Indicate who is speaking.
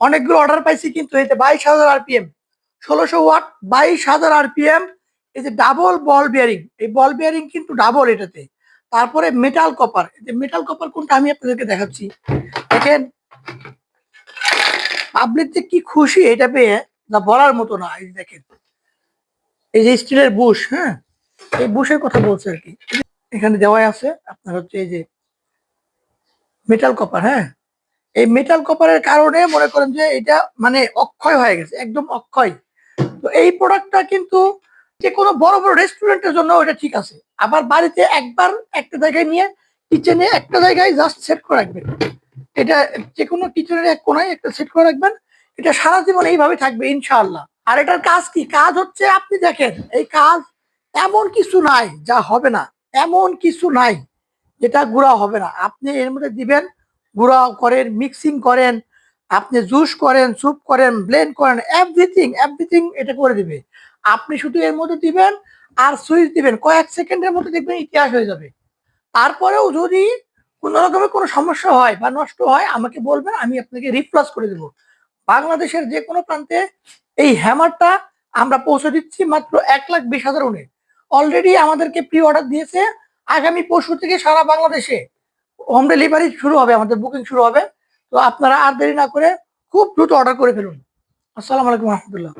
Speaker 1: অনেকগুলো অর্ডার পাইছি কিন্তু যে বাইশ হাজার আরপিএম ষোলোশো ওয়াট বাইশ হাজার আরপিএম এই যে ডাবল বল বিয়ারিং এই বল বিয়ারিং কিন্তু ডাবল এটাতে। তারপরে মেটাল কপার যে মেটাল কপার কোনটা আমি আপনাদেরকে দেখাচ্ছি। দেখেন পাবলিক যে কি খুশি এটা পেয়ে না বলার মতো না, এই দেখেন। এই যে স্টিলের বুশ হ্যাঁ? এই বুশের কথা বলছে আর কি। এখানে দেওয়াই আছে, আপনার হচ্ছে এই যে মেটাল কপার হ্যাঁ? এই মেটাল কপারের কারণে মনে করেন যে এটা মানে অক্ষয় হয়ে গেছে, একদম অক্ষয়। তো এই প্রোডাক্টটা কিন্তু যে কোনো বড় বড় রেস্টুরেন্টের জন্য এটা ঠিক আছে। আবার বাড়িতে একবার একটা জায়গায় নিয়ে কিচেনে একটা জায়গায় জাস্ট সেট করে রাখবেন। এটা যে কোনো কিচেনের এক কোনায় একটা সেট করে রাখবেন। এটা সারা জীবন এইভাবে থাকবে, ইনশাআল্লাহ। আর এটার কাজ কি? কাজ হচ্ছে আপনি দেখেন, এই কাজ এমন কিছু নাই, যা হবে না। এমন কিছু নাই, যেটা গুঁড়া হবে না। আপনি এর মধ্যে দিবেন গুঁড়া করেন মিক্সিং করেন, আপনি জুস করেন স্যুপ করেন ব্লেন্ড করেন এভরিথিং এভরিথিং এটা করে দিবে। আপনি শুধু এর মধ্যে দিবেন আর সুইচ দিবেন, কয়েক সেকেন্ডের মধ্যে দেখবেন ইতিহাস হয়ে যাবে। তারপরেও যদি কোনো রকমের কোনো সমস্যা হয় বা নষ্ট হয়, আমাকে বলবেন, আমি আপনাকে রিপ্লেস করে দেবো। বাংলাদেশের যে কোনো প্রান্তে এই হ্যামারটা আমরা পৌঁছে দিচ্ছি মাত্র এক লাখ বিশ হাজার উনে। অলরেডি আমাদেরকে প্রি অর্ডার দিয়েছে, আগামী পরশু থেকে সারা বাংলাদেশে। হোম ডেলিভারি শুরু হবে, আমাদের বুকিং শুরু হবে। তো আপনারা আর দেরি না করে খুব দ্রুত অর্ডার করে ফেলুন। আসসালামু আলাইকুম রহমতুল্লাহ।